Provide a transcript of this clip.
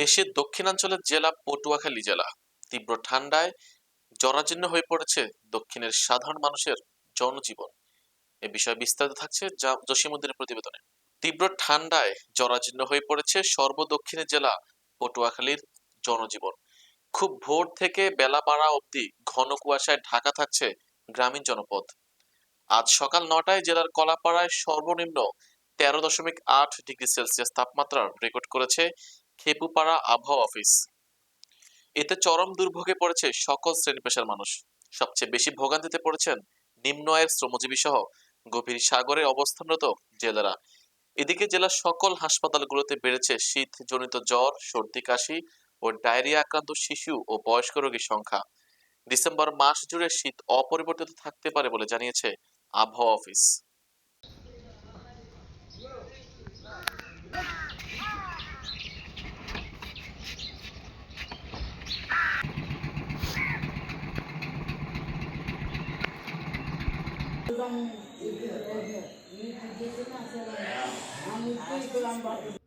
দেশের দক্ষিণাঞ্চলের জেলা পটুয়াখালী জেলা। তীব্র ঠান্ডায় জরাজীর্ণ হয়ে পড়েছে দক্ষিণের সাধারণ মানুষের জনজীবন। এ বিষয়ে বিস্তারিত থাকছে জা- জসীমউদ্দিনের প্রতিবেদনে। তীব্র ঠান্ডায় জরাজীর্ণ হয়ে পড়েছে সর্বদক্ষিণের জেলা পটুয়াখালীর জনজীবন। খুব ভোর থেকে বেলা বাড়া অবধি ঘন কুয়াশায় ঢাকা থাকছে গ্রামীণ জনপদ। আজ সকাল নটায় জেলার কলাপাড়ায় সর্বনিম্ন তেরো দশমিক আট ডিগ্রি সেলসিয়াস তাপমাত্রা রেকর্ড করেছে খেপুপাড়া আবহাওয়া অফিস এতে চরম দুর্ভোগে পড়েছে সকল শ্রেণি পেশার মানুষ। সবচেয়ে বেশি ভোগান্তিতে পড়েছেন নিম্ন আয়ের শ্রমজীবী সহ গভীর সাগরে অবস্থানরত জেলেরা। এদিকে জেলার সকল হাসপাতালগুলোতে বেড়েছে শীতজনিত জ্বর, সর্দি, কাশি ও ডায়রিয়া আক্রান্ত শিশু ও বয়স্ক রোগীর সংখ্যা। ডিসেম্বর মাস জুড়ে শীত অপরিবর্তিত থাকতে পারে বলে জানিয়েছে আবহাওয়া অফিস Thank you.